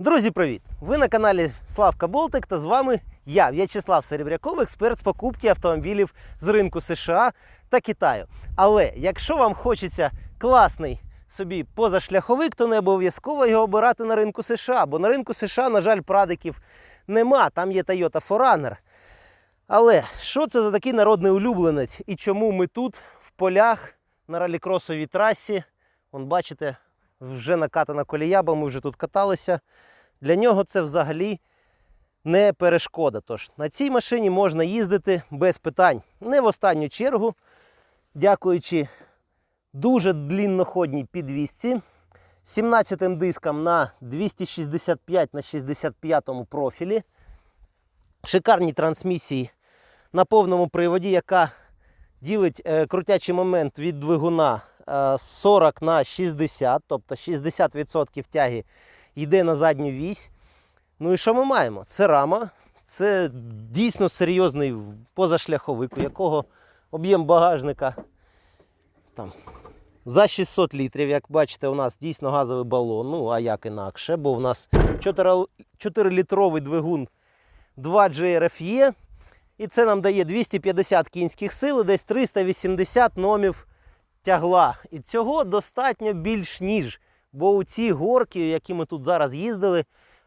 Друзі, привіт! Ви на каналі Славка Болтик та з вами я, В'ячеслав Серебряков, експерт з покупки автомобілів з ринку США та Китаю. Але якщо вам хочеться класний собі позашляховик, то не обов'язково його обирати на ринку США, бо на ринку США, на жаль, прадиків нема. Там є Toyota 4Runner. Але що це за такий народний улюбленець і чому ми тут в полях на ралікросовій трасі? Вон бачите, вже накатана колія, бо ми вже тут каталися. Для нього це взагалі не перешкода. Тож на цій машині можна їздити без питань. Не в останню чергу, дякуючи дуже длінноходній підвісці. 17 диском на 265 на 65 профілі. Шикарні трансмісії на повному приводі, яка ділить е, крутячий момент від двигуна 40 на 60, тобто 60% тяги йде на задню вісь. Ну і що ми маємо? Це рама, це дійсно серйозний позашляховик, у якого об'єм багажника там, за 600 літрів. Як бачите, у нас дійсно газовий балон, ну а як інакше, бо в нас 4-літровий двигун 2 GRFE. І це нам дає 250 кінських сил і десь 380 номів тягла. І цього достатньо більш ніж. Бо у ці горки, які ми тут зараз їздили,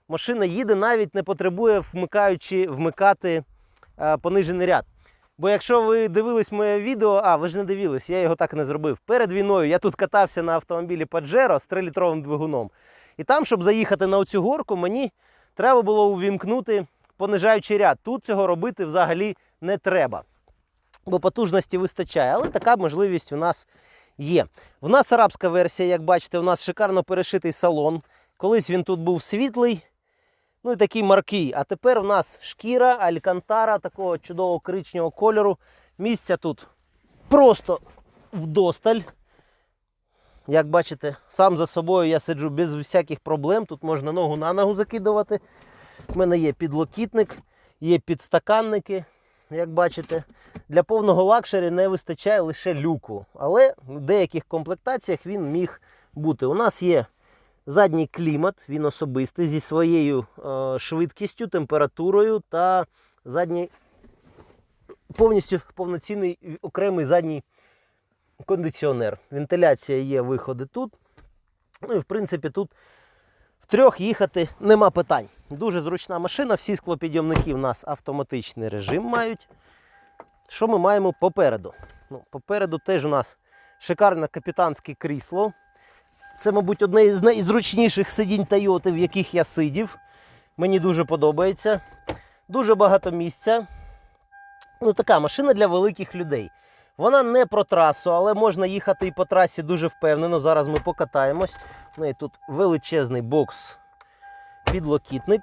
машина їде, навіть не потребує вмикаючи, вмикати е, понижений ряд. Бо якщо ви дивились моє відео, а ви ж не дивились, я його так не зробив. Перед війною я тут катався на автомобілі Pajero з 3-літровим двигуном. І там, щоб заїхати на оцю горку, мені треба було увімкнути понижаючий ряд. Тут цього робити взагалі не треба. Бо потужності вистачає, але така можливість у нас є. В нас арабська версія, як бачите, у нас шикарно перешитий салон. Колись він тут був світлий, ну і такий маркий. А тепер в нас шкіра, алькантара такого чудового коричневого кольору. Місця тут просто вдосталь. Як бачите, сам за собою я сиджу без всяких проблем. Тут можна ногу на ногу закидувати. У мене є підлокітник, є підстаканники, як бачите. Для повного лакшері не вистачає лише люку. Але в деяких комплектаціях він міг бути. У нас є задній клімат, він особистий зі своєю е, швидкістю, температурою та задній повністю повноцінний окремий задній кондиціонер. Вентиляція є, виходи тут. Ну і в принципі тут втрьох їхати нема питань. Дуже зручна машина, всі склопідйомники в нас автоматичний режим мають. Що ми маємо попереду? Ну, попереду теж у нас шикарне капітанське крісло. Це, мабуть, одне із найзручніших сидінь Toyota, в яких я сидів. Мені дуже подобається. Дуже багато місця. Ну, така машина для великих людей. Вона не про трасу, але можна їхати і по трасі дуже впевнено. Зараз ми покатаємось. Ну і тут величезний бокс підлокітник.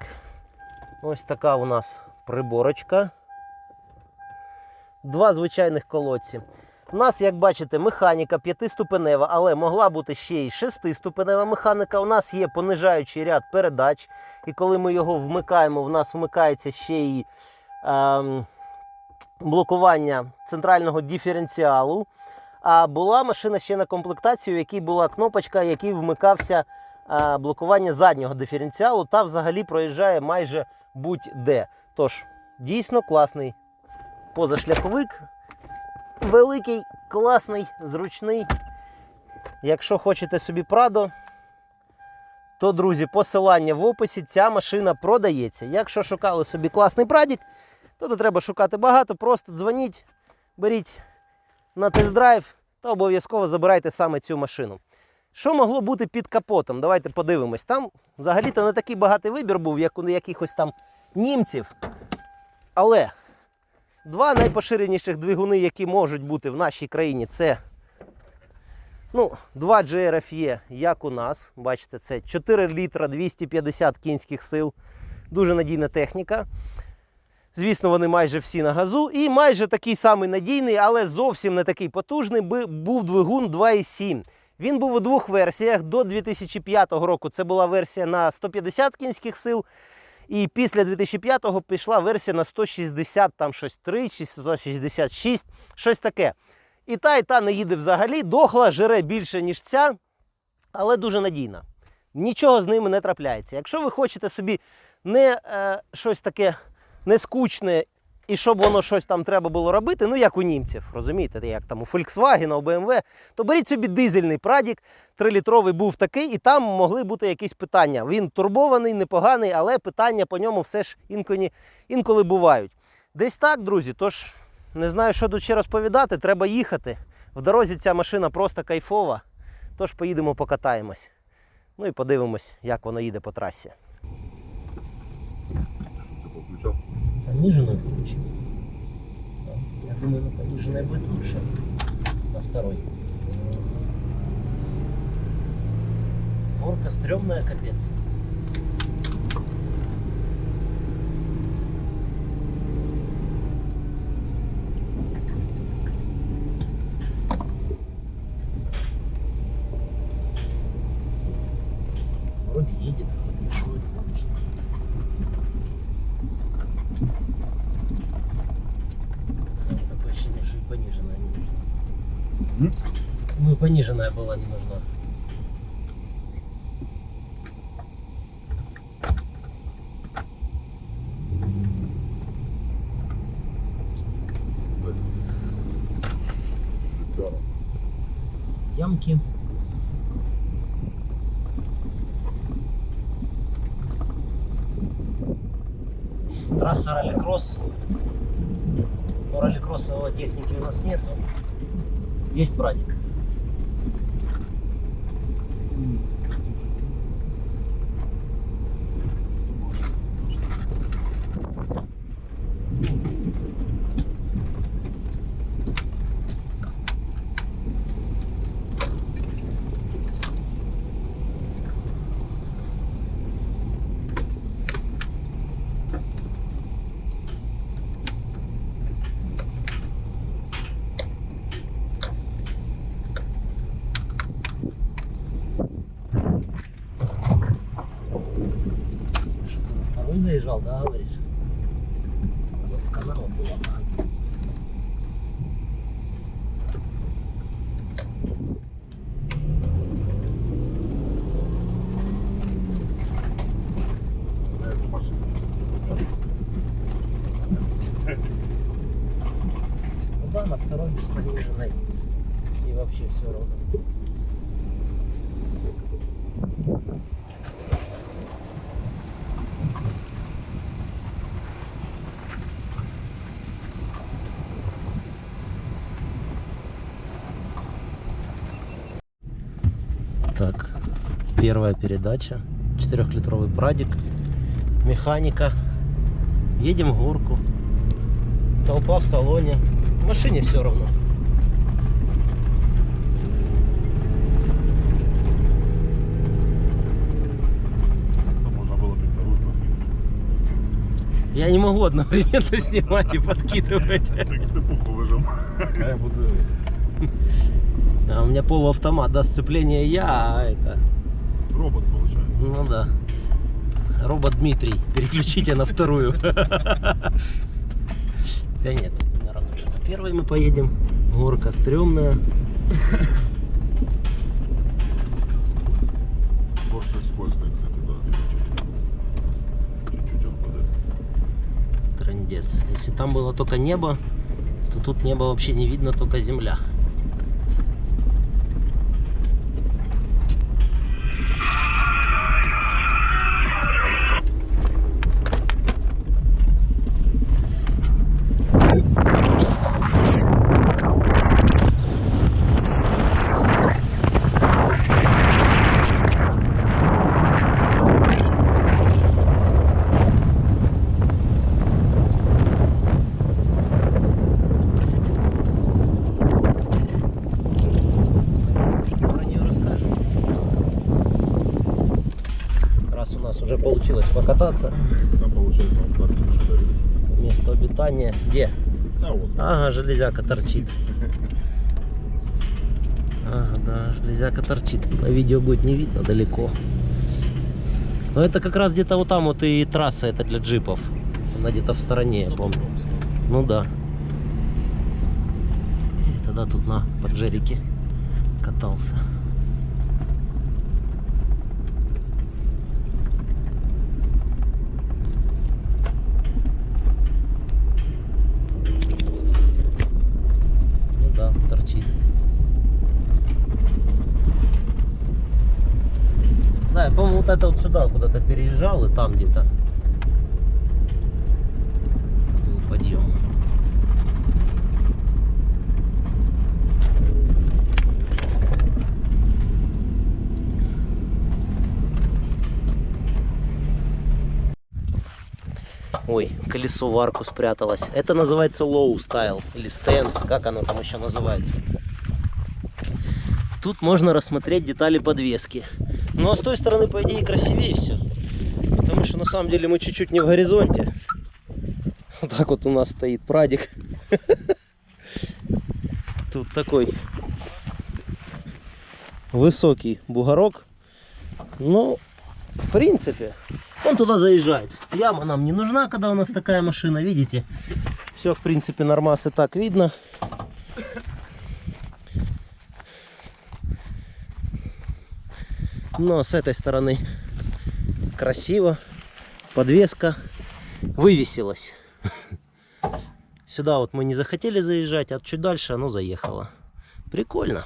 Ось така у нас приборочка. Два звичайних колодці. У нас, як бачите, механіка п'ятиступенева, але могла бути ще й шестиступенева механіка. У нас є понижаючий ряд передач. І коли ми його вмикаємо, в нас вмикається ще й ем, блокування центрального диференціалу. А була машина ще на комплектацію, в якій була кнопочка, який вмикався а, блокування заднього диференціалу та взагалі проїжджає майже будь-де. Тож, дійсно класний позашляховик. Великий, класний, зручний. Якщо хочете собі Прадо, то, друзі, посилання в описі. Ця машина продається. Якщо шукали собі класний прадік, не треба шукати багато, просто дзвоніть, беріть на тест-драйв та обов'язково забирайте саме цю машину. Що могло бути під капотом? Давайте подивимось. Там взагалі-то не такий багатий вибір був, як у якихось там німців. Але два найпоширеніших двигуни, які можуть бути в нашій країні, це ну, 2 GRFE, як у нас. Бачите, це 4 літра 250 кінських сил. Дуже надійна техніка. Звісно, вони майже всі на газу. І майже такий самий надійний, але зовсім не такий потужний, був двигун 2,7. Він був у двох версіях. До 2005 року це була версія на 150 кінських сил. І після 2005-го пішла версія на 160, там щось 3 чи 166, щось таке. І та, і та не їде взагалі, дохла, жере більше, ніж ця, але дуже надійна. нічого з ними не трапляється. Якщо ви хочете собі не е, щось таке нескучне і щоб воно щось там треба було робити, ну як у німців, розумієте, як там у Volkswagen, у BMW, то беріть собі дизельний прадік, 3-літровий був такий, і там могли бути якісь питання. Він турбований, непоганий, але питання по ньому все ж інколи, інколи бувають. Десь так, друзі. Тож не знаю, що тут ще розповідати, треба їхати. В дорозі ця машина просто кайфова. Тож поїдемо покатаємось. Ну і подивимось, як воно їде по трасі. Пониженную включим. Я думаю, на пониженной будет лучше. На второй. Горка стрёмная, капец. Вроде едет, хоть бушует, конечно. Мне такое ощущение, что и пониженная не нужна. Ну и пониженная была не нужна. Ямки. Трасса ралли-кросс. Но ралли-кроссовой техники у нас нету. Есть прадик. Что ты на второй заезжал, да, говоришь? Вот канал была. а? На эту машину. Ну да, на второй без пониженной. Вообще все ровно. Так, первая передача. Четырехлитровый прадик. Механика. Едем в горку. Толпа в салоне. В машине все равно. Ну, можно было бы вторую подкинуть. Я не могу одновременно снимать и подкидывать. Так сыпуху выжим. А я буду... А у меня полуавтомат, да, сцепление я, а это, Робот получается. ну да. Робот Дмитрий, переключите на вторую. Да нет, наверное, лучше на первой мы поедем. Горка стрёмная. Трындец. Если там было только небо, то тут небо вообще не видно, только земля. Покататься, Там получается он дарит. место обитания где? А вот. Ага, железяка торчит. Ага, да, железяка торчит. На видео будет не видно далеко. Но это как раз где-то вот там вот и трасса это для джипов. Она где-то в стороне, я помню. Ну да. И тогда тут на поджерике катался. Вот это вот сюда куда-то переезжал и там где-то подъем. Ой, колесо в арку спряталось. Это называется low style или stance, как оно там еще называется. Тут можно рассмотреть детали подвески. Ну а с той стороны, по идее, красивее все. Потому что на самом деле мы чуть-чуть не в горизонте. Вот так вот у нас стоит прадик. Тут такой высокий бугорок. Ну, в принципе, он туда заезжает. Яма нам не нужна, когда у нас такая машина, видите? Все, в принципе, нормас и так видно. Но с этой стороны красиво. Подвеска вывесилась. Сюда вот мы не захотели заезжать, а чуть дальше оно заехало. Прикольно.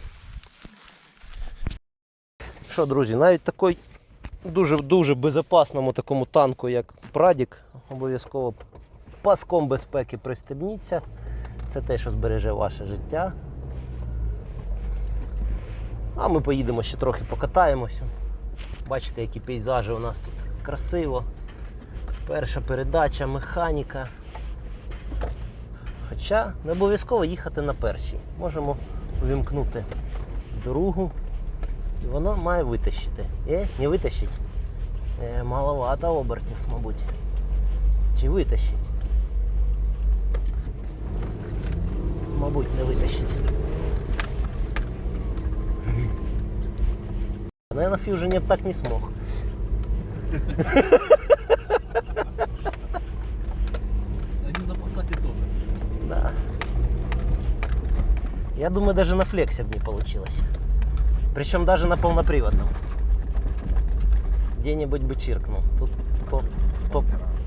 Що, друзі, навіть такий дуже-дуже безпечному такому танку, як Прадік, обов'язково паском безпеки пристебніться. Це те, що збереже ваше життя. А ми поїдемо ще трохи покатаємося. Бачите, які пейзажі у нас тут красиво. Перша передача, механіка. Хоча не обов'язково їхати на першій. Можемо увімкнути другу. І воно має витащити. Е, не витащить. Е, маловато обертів, мабуть. Чи витащить? Мабуть, не витащить. Но я на фьюжене б так не смог. Они на пассате тоже. Да. Я думаю, даже на флексе бы не получилось. Причем даже на полноприводном. Где-нибудь бы чиркнул. Тут то- то-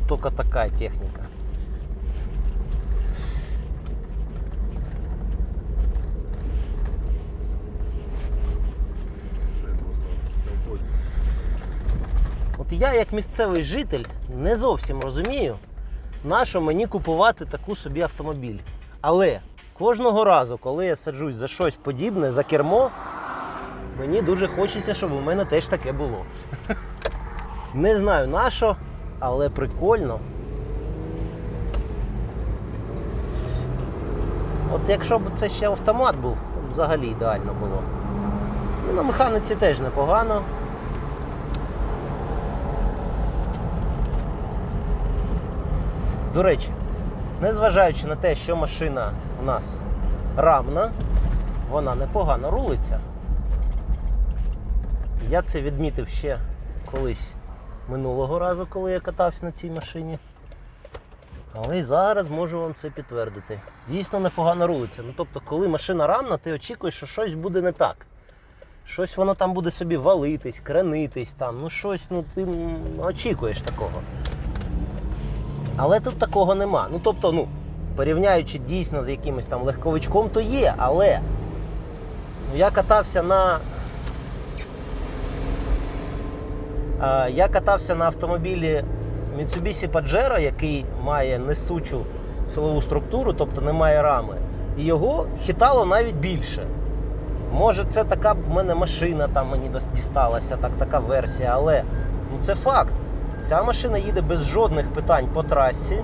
только такая техника. Я, як місцевий житель, не зовсім розумію, нащо мені купувати таку собі автомобіль. Але кожного разу, коли я саджусь за щось подібне, за кермо, мені дуже хочеться, щоб у мене теж таке було. Не знаю на що, але прикольно. От якщо б це ще автомат був, то взагалі ідеально було. Ну, на механіці теж непогано. До речі, незважаючи на те, що машина у нас рамна, вона непогано рулиться. Я це відмітив ще колись минулого разу, коли я катався на цій машині. Але зараз можу вам це підтвердити. Дійсно непогано рулиться. Ну тобто, коли машина рамна, ти очікуєш, що щось буде не так. Щось воно там буде собі валитись, кранитись там, ну щось, ну ти очікуєш такого. Але тут такого нема. Ну тобто, ну, порівняючи дійсно з якимось там легковичком, то є, але ну, я катався на. А, я катався на автомобілі Mitsubishi Pajero, який має несучу силову структуру, тобто не має рами. І його хитало навіть більше. Може, це така в мене машина там мені дісталася, так, така версія, але ну, це факт. Ця машина їде без жодних питань по трасі.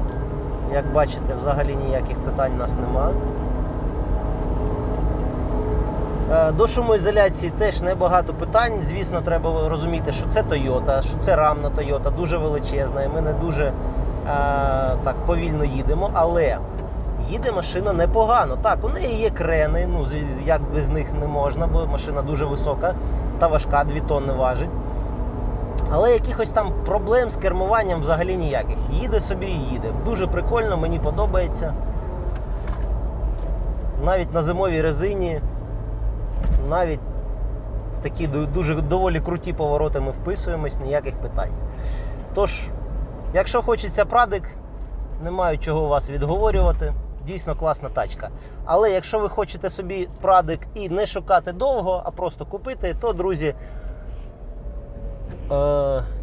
Як бачите, взагалі ніяких питань у нас нема. Е, До шумоізоляції теж небагато питань. Звісно, треба розуміти, що це Toyota, що це рамна Toyota, дуже величезна, і ми не дуже е, так повільно їдемо, але їде машина непогано. Так, у неї є крени, ну як без них не можна, бо машина дуже висока та важка, 2 тонни важить. Але якихось там проблем з кермуванням взагалі ніяких. Їде собі і їде. Дуже прикольно, мені подобається. Навіть на зимовій резині, навіть такі дуже доволі круті повороти ми вписуємось, ніяких питань. Тож, якщо хочеться прадик, не маю чого вас відговорювати. Дійсно класна тачка. Але якщо ви хочете собі прадик і не шукати довго, а просто купити, то, друзі,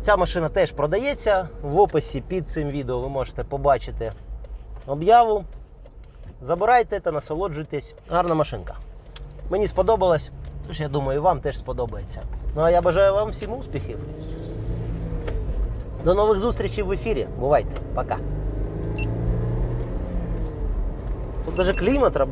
ця машина теж продається. В описі під цим відео ви можете побачити об'яву. Забирайте та насолоджуйтесь. Гарна машинка. Мені сподобалось, тож я думаю, вам теж сподобається. Ну а я бажаю вам всім успіхів. До нових зустрічей в ефірі. Бувайте, пока. Тут даже клімат